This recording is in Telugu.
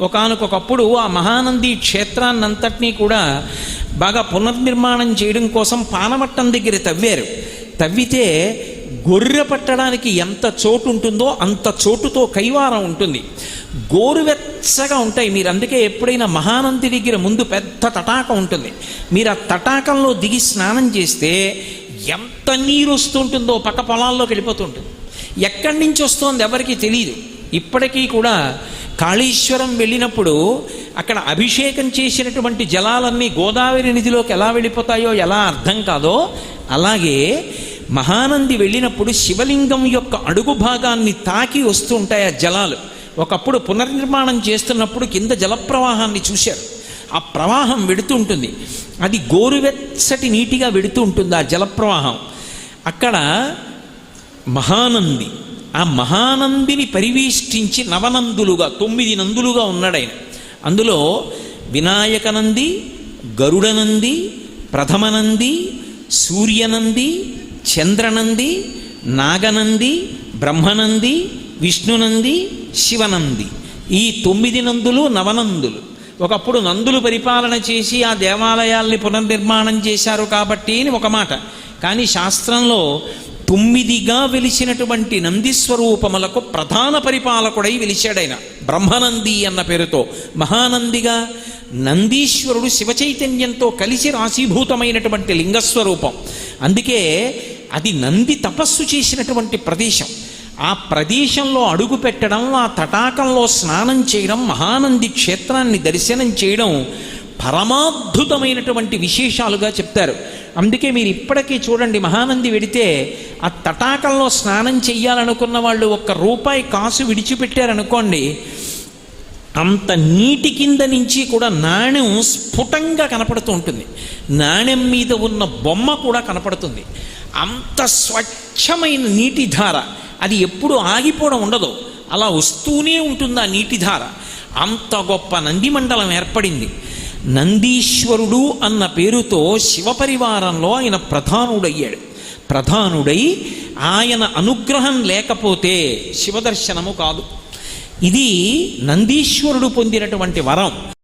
ఒకనకొకప్పుడు ఆ మహానంది క్షేత్రాన్నంతటినీ కూడా బాగా పునర్నిర్మాణం చేయడం కోసం పానమట్టం దగ్గర తవ్వారు. తవ్వితే గొర్రె పట్టడానికి ఎంత చోటు ఉంటుందో అంత చోటుతో కైవారం ఉంటుంది. గోరువెచ్చగా ఉంటాయి. మీరు అందుకే ఎప్పుడైనా మహానంది దగ్గర ముందు పెద్ద తటాకం ఉంటుంది. మీరు ఆ తటాకంలో దిగి స్నానం చేస్తే ఎంత నీరు వస్తుంటుందో పక్క పొలాల్లోకి వెళ్ళిపోతుంటుంది. ఎక్కడి నుంచి వస్తోంది ఎవరికి తెలియదు ఇప్పటికీ కూడా కాళేశ్వరం వెళ్ళినప్పుడు అక్కడ అభిషేకం చేసినటువంటి జలాలన్నీ గోదావరి నిధిలోకి ఎలా వెళ్ళిపోతాయో ఎలా అర్థం కాదో అలాగే మహానంది వెళ్ళినప్పుడు శివలింగం యొక్క అడుగు భాగాన్ని తాకి వస్తూ ఉంటాయి ఆ జలాలు. ఒకప్పుడు పునర్నిర్మాణం చేస్తున్నప్పుడు కింద జలప్రవాహాన్ని చూశారు. ఆ ప్రవాహం వెడుతూ ఉంటుంది. అది గోరువెచ్చటి నీటిగా వెడుతూ ఉంటుంది ఆ జలప్రవాహం. అక్కడ మహానంది ఆ మహానందిని పరివేష్టించి నవనందులుగా తొమ్మిది నందులుగా ఉన్నాడు ఆయన. అందులో వినాయకనంది గరుడనంది ప్రథమనంది సూర్యనంది చంద్రనంది నాగనంది బ్రహ్మనంది విష్ణునంది శివనంది. ఈ తొమ్మిది నందులు నవనందులు. ఒకప్పుడు నందులు పరిపాలన చేసి ఆ దేవాలయాల్ని పునర్నిర్మాణం చేశారు కాబట్టి అని ఒక మాట. కానీ శాస్త్రంలో తొమ్మిదిగా వెలిసినటువంటి నందిస్వరూపములకు ప్రధాన పరిపాలకుడై వెలిచాడైన బ్రహ్మనంది అన్న పేరుతో మహానందిగా నందీశ్వరుడు శివచైతన్యంతో కలిసి రాశీభూతమైనటువంటి లింగస్వరూపం. అందుకే అది నంది తపస్సు చేసినటువంటి ప్రదేశం. ఆ ప్రదేశంలో అడుగు పెట్టడం ఆ తటాకంలో స్నానం చేయడం మహానంది క్షేత్రాన్ని దర్శనం చేయడం పరమాద్భుతమైనటువంటి విశేషాలుగా చెప్తారు. అందుకే మీరు ఇప్పటికీ చూడండి మహానంది వెడితే ఆ తటాకంలో స్నానం చెయ్యాలనుకున్న వాళ్ళు ఒక్క రూపాయి కాసు విడిచిపెట్టారనుకోండి అంత నీటి కింద నుంచి కూడా నాణ్యం స్ఫుటంగా కనపడుతూ ఉంటుంది. నాణ్యం మీద ఉన్న బొమ్మ కూడా కనపడుతుంది. అంత స్వచ్ఛమైన నీటి ధార అది ఎప్పుడు ఆగిపోవడం ఉండదు. అలా వస్తూనే ఉంటుంది ఆ నీటి ధార? అంత గొప్ప నంది మండలం ఏర్పడింది. నందీశ్వరుడు అన్న పేరుతో శివపరివారంలో ఆయన ప్రధానుడయ్యాడు. ప్రధానుడై ఆయన అనుగ్రహం లేకపోతే శివదర్శనము కాదు. ఇది నందీశ్వరుడు పొందినటువంటి వరం.